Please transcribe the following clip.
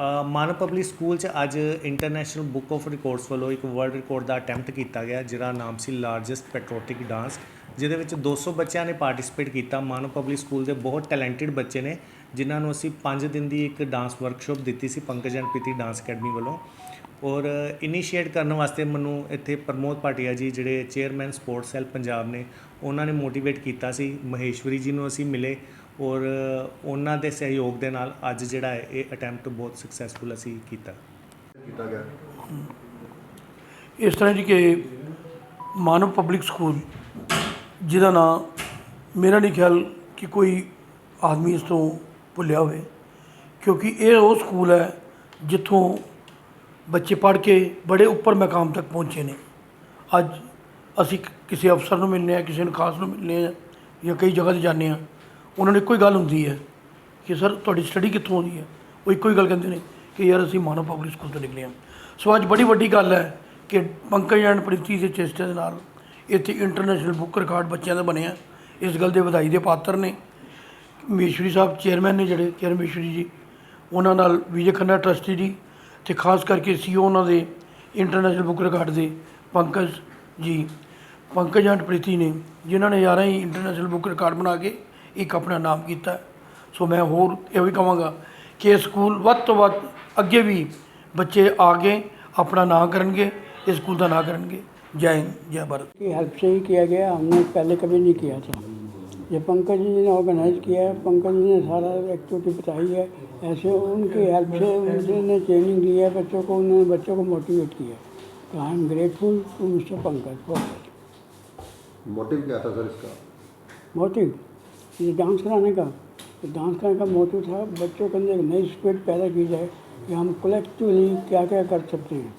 ਅ, ਮਾਨਵ public school ਚ ਅੱਜ international book of records ਵੱਲੋਂ ਇੱਕ ਵਰਲਡ ਰਿਕਾਰਡ ਦਾ ਅਟੈਂਪਟ ਕੀਤਾ ਗਿਆ ਜਿਹਦਾ ਨਾਮ ਸੀ ਲਾਰਜੈਸਟ ਪੈਟਰੋਟਿਕ ਡਾਂਸ ਜਿਹਦੇ ਵਿੱਚ 200 ਬੱਚਿਆਂ ਨੇ ਪਾਰਟਿਸਿਪੇਟ ਕੀਤਾ। ਮਾਨਵ ਪਬਲਿਕ ਸਕੂਲ ਦੇ ਬਹੁਤ ਟੈਲੈਂਟਡ ਬੱਚੇ ਨੇ ਜਿਨ੍ਹਾਂ ਨੂੰ ਅਸੀਂ 5 ਦਿਨ ਦੀ ਇੱਕ ਡਾਂਸ ਵਰਕਸ਼ਾਪ ਦਿੱਤੀ ਸੀ Pankaj and Preeti dance academy ਵੱਲੋਂ। ਔਰ ਇਨੀਸ਼ੀਏਟ ਕਰਨ ਵਾਸਤੇ ਮੈਨੂੰ ਇੱਥੇ ਪ੍ਰਮੋਦ ਭਾਟੀਆ ਜੀ ਜਿਹੜੇ ਚੇਅਰਮੈਨ ਸਪੋਰਟਸ ਸੈਲ ਪੰਜਾਬ ਨੇ ਉਹਨਾਂ ਨੇ ਮੋਟੀਵੇਟ ਕੀਤਾ ਸੀ। ਮਹੇਸ਼ਵਰੀ ਜੀ ਨੂੰ ਅਸੀਂ ਮਿਲੇ। ਔਰ ਉਹਨਾਂ ਦੇ ਸਹਿਯੋਗ ਦੇ ਨਾਲ ਅੱਜ ਜਿਹੜਾ ਹੈ ਇਹ ਅਟੈਂਪਟ ਬਹੁਤ ਸਕਸੈਸਫੁਲ ਅਸੀਂ ਕੀਤਾ। ਕੀਤਾ ਗਿਆ। ਇਸ ਤਰ੍ਹਾਂ ਜੀ ਕਿ ਮਾਨਵ ਪਬਲਿਕ ਸਕੂਲ ਜਿਹਦਾ ਨਾਮ ਮੇਰਾ ਨਹੀਂ ਖਿਆਲ ਕਿ ਕੋਈ ਆਦਮੀ ਇਸ ਤੋਂ ਭੁੱਲਿਆ ਹੋਵੇ ਕਿਉਂਕਿ ਇਹ ਉਹ ਸਕੂਲ ਹੈ ਜਿੱਥੋਂ ਬੱਚੇ ਪੜ੍ਹ ਕੇ ਬੜੇ ਉੱਪਰ ਮਕਾਮ ਤੱਕ ਪਹੁੰਚੇ ਨੇ। ਅੱਜ ਅਸੀਂ ਕਿਸੇ ਅਫਸਰ ਨੂੰ ਮਿਲਨੇ ਆ ਕਿਸੇ ਨੂੰ ਖਾਸ ਨੂੰ ਮਿਲਨੇ ਆ ਜਾਂ ਕਈ ਜਗ੍ਹਾ ਤੇ ਜਾਂਦੇ ਆ ਉਹਨਾਂ ਨੂੰ ਇੱਕੋ ਹੀ ਗੱਲ ਹੁੰਦੀ ਹੈ ਕਿ ਸਰ ਤੁਹਾਡੀ ਸਟੱਡੀ ਕਿੱਥੋਂ ਆਉਂਦੀ ਹੈ? ਉਹ ਇੱਕੋ ਹੀ ਗੱਲ ਕਹਿੰਦੇ ਨੇ ਕਿ ਯਾਰ ਅਸੀਂ ਮਾਨਵ ਪਬਲਿਕ ਸਕੂਲ ਤੋਂ ਨਿਕਲੇ ਹਾਂ। ਸੋ ਅੱਜ ਬੜੀ ਵੱਡੀ ਗੱਲ ਹੈ ਕਿ ਪੰਕਜ ਐਂਡ ਪ੍ਰੀਤੀ ਦੇ ਚੇਸਟੇ ਦੇ ਨਾਲ ਇੱਥੇ ਇੰਟਰਨੈਸ਼ਨਲ ਬੁੱਕ ਰਿਕਾਰਡ ਬੱਚਿਆਂ ਦਾ ਬਣਿਆ। ਇਸ ਗੱਲ ਦੇ ਵਧਾਈ ਦੇ ਪਾਤਰ ਨੇ। ਮੇਸ਼ਰੀ ਸਾਹਿਬ ਚੇਅਰਮੈਨ ਨੇ ਜਿਹੜੇ ਚੇਅਰਮੈਨ ਮੀਸ਼ਵਰੀ ਜੀ, ਉਹਨਾਂ ਨਾਲ ਵਿਜੇ ਖੰਨਾ ਟਰਸਟੀ ਜੀ ਤੇ ਖਾਸ ਕਰਕੇ ਸੀਓ ਉਹਨਾਂ ਦੇ ਇੰਟਰਨੈਸ਼ਨਲ ਬੁੱਕ ਰਿਕਾਰਡ ਦੇ ਪੰਕਜ ਜੀ, ਪੰਕਜ ਐਂਡ ਪ੍ਰੀਤੀ ਨੇ, ਜਿਨ੍ਹਾਂ ਨੇ ਯਾਰਾਂ ਹੀ ਇੰਟਰਨੈਸ਼ਨਲ ਬੁੱਕ ਰਿਕਾਰਡ ਬਣਾ ਕੇ ਇੱਕ ਆਪਣਾ ਨਾਮ ਕੀਤਾ ਸੋ ਮੈਂ ਹੋਰ ਇਹੋ ਹੀ ਕਹਾਂਗਾ ਕਿ ਇਹ ਸਕੂਲ ਵੱਧ ਤੋਂ ਵੱਧ ਅੱਗੇ ਵੀ ਬੱਚੇ ਆ ਕੇ ਆਪਣਾ ਨਾਂ ਕਰਨਗੇ ਇਸ ਸਕੂਲ ਦਾ ਨਾਂ ਕਰਨਗੇ ਜੈ ਹਿੰਦ ਜੈ ਭਾਰਤ की हेल्प से ही किया गया हमने पहले कभी नहीं किया था ये पंकज जी ने ऑर्गेनाइज किया है पंकज जी ने सारा एक्टिविटी बताई है ऐसे उनकी हेल्प से उन्होंने ट्रेनिंग दी है बच्चों को उन्होंने बच्चों को मोटिवेट किया तो I am grateful to mister Pankaj for motive क्या था सर इसका मोटिव ये डांस कराने का तो डांस कराने का मोटिव था बच्चों के अंदर एक नई स्पिरिट पैदा की जाए कि हम कलेक्टिवली क्या क्या कर सकते हैं